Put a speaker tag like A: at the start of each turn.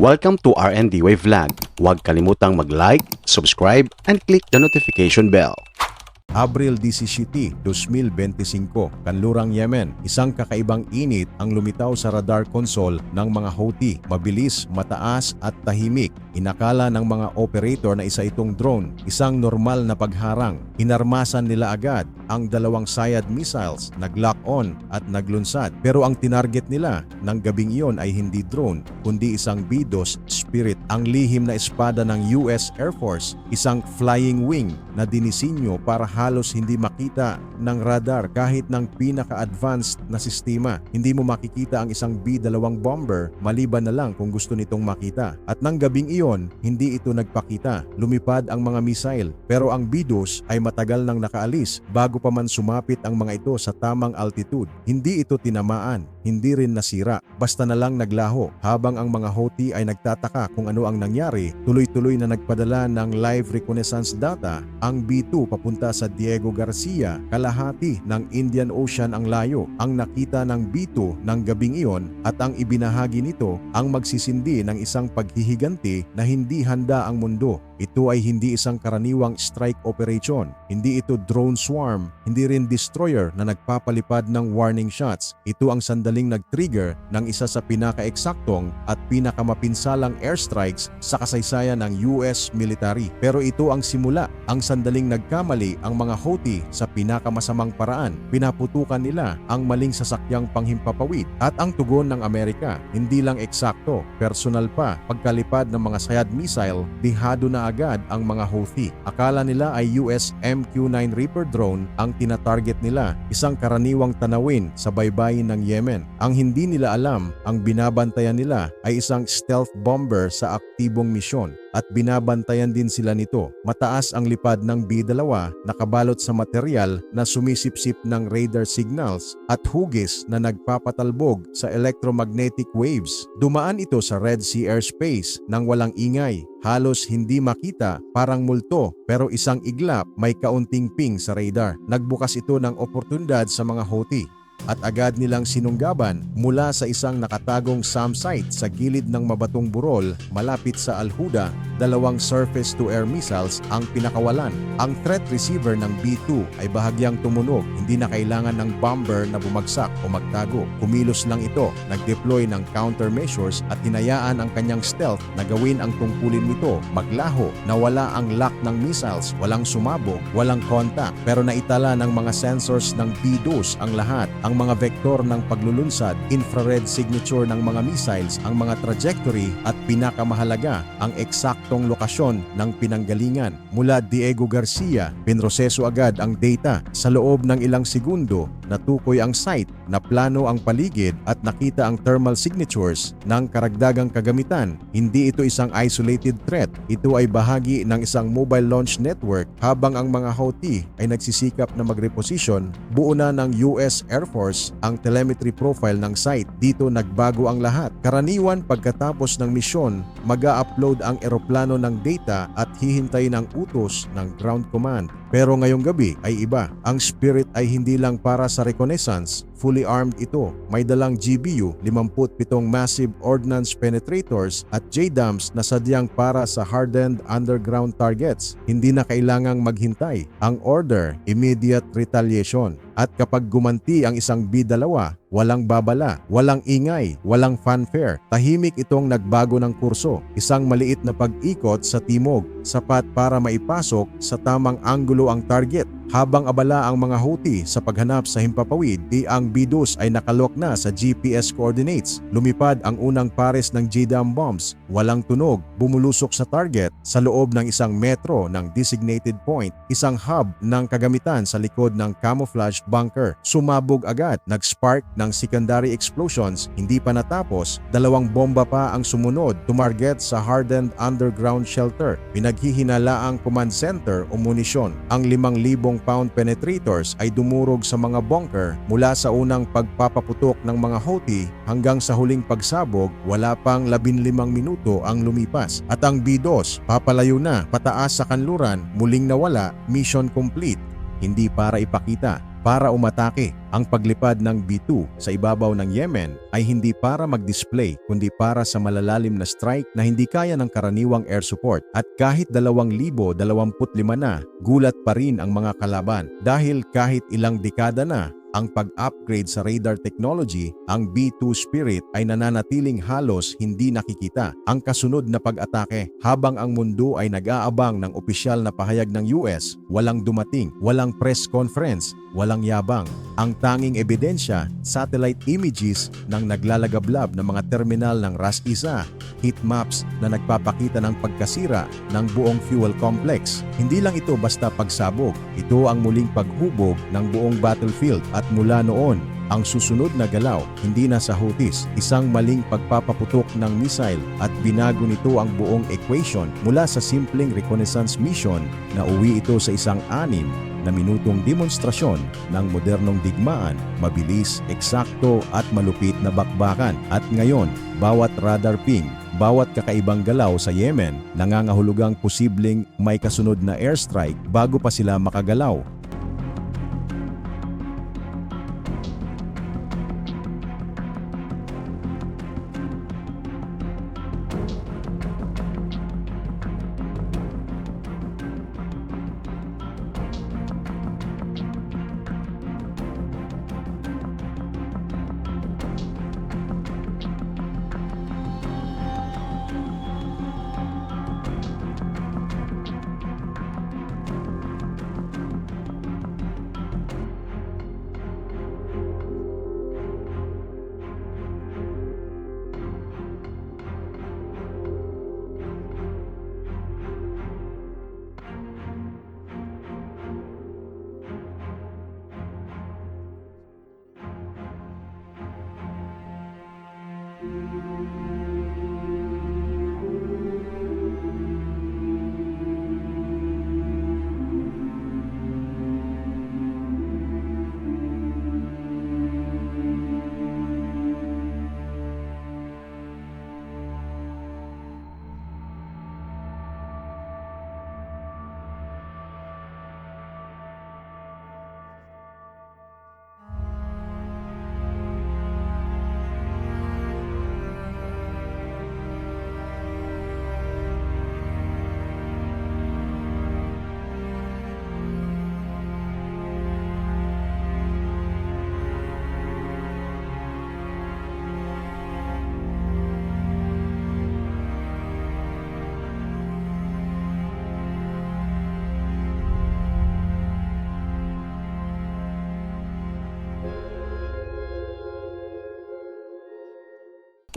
A: Welcome to RND Wave Vlog. Huwag kalimutang mag-like, subscribe, and click the notification bell.
B: Abril 17, 2025, Kanlurang Yemen. Isang kakaibang init ang lumitaw sa radar console ng mga Houthi. Mabilis, mataas at tahimik. Inakala ng mga operator na isa itong drone, isang normal na pagharang. Hinarmasan nila agad ang dalawang Sayad missiles, nag-lock on at naglunsad. Pero ang tinarget nila ng gabing iyon ay hindi drone, kundi isang B-2 Spirit, ang lihim na espada ng US Air Force, isang flying wing na dinisinyo para halos hindi makita ng radar kahit ng pinaka-advanced na sistema. Hindi mo makikita ang isang B-2 bomber maliban na lang kung gusto nitong makita. At ng gabing iyon, hindi ito nagpakita. Lumipad ang mga missile. Pero ang B-2 ay matagal nang nakaalis bago pa man sumapit ang mga ito sa tamang altitude. Hindi ito tinamaan, hindi rin nasira. Basta na lang naglaho. Habang ang mga Houthi ay nagtataka kung ano ang nangyari, tuloy-tuloy na nagpadala ng live reconnaissance data ang B-2 papunta sa Diego Garcia, kalahati ng Indian Ocean ang layo. Ang nakita ng B-2 ng gabing iyon at ang ibinahagi nito ang magsisindi ng isang paghihiganti na hindi handa ang mundo. Ito ay hindi isang karaniwang strike operation. Hindi ito drone swarm, hindi rin destroyer na nagpapalipad ng warning shots. Ito ang sandaling nag-trigger ng isa sa pinaka-eksaktong at pinakamapinsalang airstrikes sa kasaysayan ng US military. Pero ito ang simula. Ang sandaling nagkamali ang mga Houthi sa pinakamasamang paraan. Pinaputukan nila ang maling sasakyang panghimpapawid at ang tugon ng Amerika. Hindi lang eksakto, personal pa. Pagkalipad ng mga Sayad missile, dihado na agad ang mga Houthi. Akala nila ay US MQ-9 Reaper drone ang tinatarget nila, isang karaniwang tanawin sa baybayin ng Yemen. Ang hindi nila alam, ang binabantayan nila ay isang stealth bomber sa aktibong misyon at binabantayan din sila nito. Mataas ang lipad ng B-2 nakabalot sa material na sumisipsip ng radar signals at hugis na nagpapatalbog sa electromagnetic waves. Dumaan ito sa Red Sea airspace nang walang ingay. Halos hindi makita, parang multo, pero isang iglap may kaunting ping sa radar. Nagbukas ito ng oportunidad sa mga Houthi at agad nilang sinunggaban mula sa isang nakatagong SAM site sa gilid ng mabatong burol malapit sa Al-Huda, dalawang surface-to-air missiles ang pinakawalan. Ang threat receiver ng B-2 ay bahagyang tumunog, hindi na kailangan ng bomber na bumagsak o magtago. Kumilos lang ito, nag-deploy ng countermeasures at hinayaan ang kanyang stealth na gawin ang tungkulin nito, maglaho, nawala ang lock ng missiles, walang sumabog, walang contact, pero naitala ng mga sensors ng B-2 ang lahat ang mga vektor ng paglulunsad, infrared signature ng mga missiles, ang mga trajectory at pinakamahalaga, ang eksaktong lokasyon ng pinanggalingan. Mula Diego Garcia, pinroseso agad ang data. Sa loob ng ilang segundo, natukoy ang site, na plano ang paligid at nakita ang thermal signatures ng karagdagang kagamitan. Hindi ito isang isolated threat. Ito ay bahagi ng isang mobile launch network habang ang mga Houthi ay nagsisikap na magreposition, buo na ng US Air Force ang telemetry profile ng site. Dito nagbago ang lahat. Karaniwan pagkatapos ng misyon, mag-upload ang eroplano ng data at hihintay ng utos ng ground command. Pero ngayong gabi ay iba. Ang Spirit ay hindi lang para sa reconnaissance, fully armed ito. May dalang GBU, 57 massive ordnance penetrators at JDAMs na sadyang para sa hardened underground targets. Hindi na kailangang maghintay. Ang order, immediate retaliation. At kapag gumanti ang isang B-2, walang babala, walang ingay, walang fanfare. Tahimik itong nagbago ng kurso. Isang maliit na pag-ikot sa timog, sapat para maipasok sa tamang anggulo ang target. Habang abala ang mga Houthi sa paghanap sa himpapawid, di ang B-2 ay nakalok na sa GPS coordinates. Lumipad ang unang pares ng JDAM bombs. Walang tunog, bumulusok sa target sa loob ng isang metro ng designated point, isang hub ng kagamitan sa likod ng camouflage bunker. Sumabog agad, nag-spark ng secondary explosions, hindi pa natapos, dalawang bomba pa ang sumunod, tumarget sa hardened underground shelter. Pinaghihinala ang command center o munisyon. Ang 5,000 pound penetrators ay dumurog sa mga bunker mula sa unang pagpapaputok ng mga Houthi hanggang sa huling pagsabog, wala pang 15 minuto ang lumipas. At ang B-2 papalayo na pataas sa kanluran, muling nawala, mission complete. Hindi para ipakita, para umatake. Ang paglipad ng B-2 sa ibabaw ng Yemen ay hindi para mag-display kundi para sa malalalim na strike na hindi kaya ng karaniwang air support. At kahit 2,025 na, gulat pa rin ang mga kalaban dahil kahit ilang dekada na ang pag-upgrade sa radar technology, ang B-2 Spirit ay nananatiling halos hindi nakikita. Ang kasunod na pag-atake habang ang mundo ay nag-aabang ng opisyal na pahayag ng US, walang dumating, walang press conference, walang yabang. Ang tanging ebidensya, satellite images ng naglalagablab ng mga terminal ng RAS-1, heat maps na nagpapakita ng pagkasira ng buong fuel complex. Hindi lang ito basta pagsabog, ito ang muling paghubog ng buong battlefield at mula noon, ang susunod na galaw, hindi na sa Houthis, isang maling pagpapaputok ng missile at binago nito ang buong equation mula sa simpleng reconnaissance mission na uwi ito sa isang anim na minutong demonstrasyon ng modernong digmaan, mabilis, eksakto at malupit na bakbakan. At ngayon, bawat radar ping, bawat kakaibang galaw sa Yemen nangangahulugang posibleng may kasunod na airstrike bago pa sila makagalaw.